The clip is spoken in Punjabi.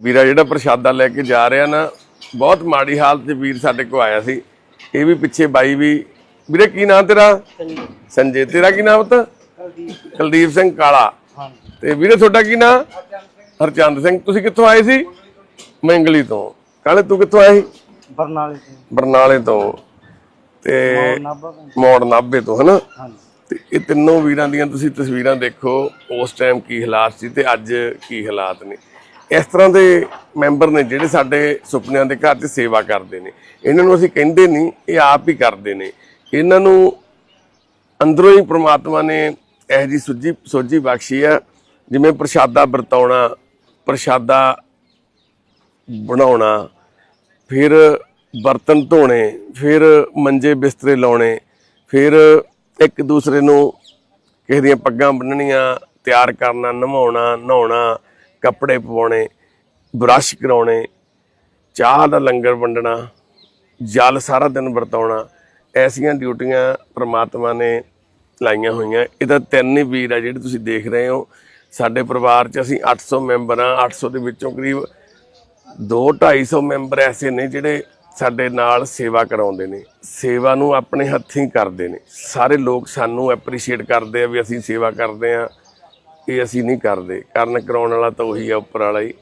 ਵੀਰਾ ਜਿਹੜਾ ਪ੍ਰਸ਼ਾਦਾ ਲੈ ਕੇ ਜਾ ਰਿਹਾ ਨਾ ਬਹੁਤ ਮਾੜੀ ਹਾਲਤ 'ਚ ਵੀਰ ਸਾਡੇ ਕੋ ਆਇਆ ਸੀ। ਇਹ ਵੀ ਪਿੱਛੇ ਬਾਈ ਵੀ ਵੀਰੇ ਕੀ ਨਾਮ ਤੇਰਾ? ਸੰਜੇ। ਤੇਰਾ ਕੀ ਨਾਮ ਤਾ ਕੁਲਦੀਪ ਸਿੰਘ ਕਾਲਾ। ਤੇ ਵੀਰੇ ਤੁਹਾਡਾ ਕੀ ਨਾਮ ਹਰਚੰਦ ਸਿੰਘ। ਤੁਸੀਂ ਕਿੱਥੋਂ ਆਏ ਸੀ? ਮੰਗਲੀ ਤੋਂ। ਕਾਲੇ ਤੂੰ ਕਿੱਥੋਂ ਆਇਆ ਸੀ? ਬਰਨਾਲੇ ਤੋਂ। ਬਰਨਾਲੇ ਤੋਂ। ਤੇ ਮੋੜ ਨਾਭੇ ਤੋਂ। ਹਨਾ? ਤੇ ਇਹ ਤਿੰਨੋਂ ਵੀਰਾਂ ਦੀਆਂ ਤੁਸੀਂ ਤਸਵੀਰਾਂ ਦੇਖੋ। ਉਸ ਟਾਈਮ ਕੀ ਹਾਲਾਤ ਸੀ ਤੇ ਅੱਜ ਕੀ ਹਾਲਾਤ ਨੇ। ਇਸ ਤਰ੍ਹਾਂ ਦੇ ਮੈਂਬਰ ਨੇ ਜਿਹੜੇ ਸਾਡੇ ਸੁਪਨਿਆਂ ਦੇ ਘਰ 'ਚ ਸੇਵਾ ਕਰਦੇ ਨੇ, ਇਹਨਾਂ ਨੂੰ ਅਸੀਂ ਕਹਿੰਦੇ ਨਹੀਂ, ਇਹ ਆਪ ਹੀ ਕਰਦੇ ਨੇ। ਇਹਨਾਂ ਨੂੰ ਅੰਦਰੋਂ ਹੀ ਪ੍ਰਮਾਤਮਾ ਨੇ ਇਹ ਜੀ ਸੁੱਜੀ ਸੋਝੀ ਬਖਸ਼ੀ ਆ, ਜਿਵੇਂ ਪ੍ਰਸ਼ਾਦਾ ਵਰਤਾਉਣਾ, ਪ੍ਰਸ਼ਾਦਾ ਬਣਾਉਣਾ, ਫਿਰ ਬਰਤਨ ਧੋਣੇ, ਫਿਰ ਮੰਜੇ ਬਿਸਤਰੇ ਲਾਉਣੇ, ਫਿਰ ਇੱਕ ਦੂਸਰੇ ਨੂੰ ਕਿਸੇ ਦੀਆਂ ਪੱਗਾਂ ਬੰਨਣੀਆਂ ਤਿਆਰ ਕਰਨਾ ਨਵਾਉਣਾ ਨਹਾਉਣਾ ਕੱਪੜੇ ਪਵਾਉਣੇ, ਬ੍ਰਸ਼ ਕਰਾਉਣੇ, ਚਾਹ ਦਾ ਲੰਗਰ ਵੰਡਣਾ, ਜਲ ਸਾਰਾ ਦਿਨ ਵਰਤਾਉਣਾ, ਐਸੀਆਂ ਡਿਊਟੀਆਂ ਪ੍ਰਮਾਤਮਾ ਨੇ ਲਾਈਆਂ ਹੋਈਆਂ। ਇਹਦਾ ਤਿੰਨ ਹੀ ਵੀਰ ਆ ਜਿਹੜੇ ਤੁਸੀਂ ਦੇਖ ਰਹੇ ਹੋ। ਸਾਡੇ ਪਰਿਵਾਰ 'ਚ ਅਸੀਂ 800 ਮੈਂਬਰ ਆ 800 ਦੇ ਵਿੱਚੋਂ ਕਰੀਬ 2 250 ਮੈਂਬਰ ਐਸੇ ਨੇ ਜਿਹੜੇ ਸਾਡੇ ਨਾਲ ਸੇਵਾ ਕਰਾਉਂਦੇ ਨੇ। ਸੇਵਾ ਨੂੰ ਆਪਣੇ ਹੱਥੀਂ ਕਰਦੇ ਨੇ। ਸਾਰੇ ਲੋਕ ਸਾਨੂੰ ਐਪਰੀਸ਼ੀਏਟ ਕਰਦੇ ਆ ਵੀ ਅਸੀਂ ਸੇਵਾ ਕਰਦੇ ਆ ਇਹ ਅਸੀਂ ਨਹੀਂ ਕਰਦੇ। ਕਰਨ ਕਰਾਉਣ ਵਾਲਾ ਤਾਂ ਉਹੀ ਆ ਉੱਪਰ ਵਾਲਾ ਹੀ।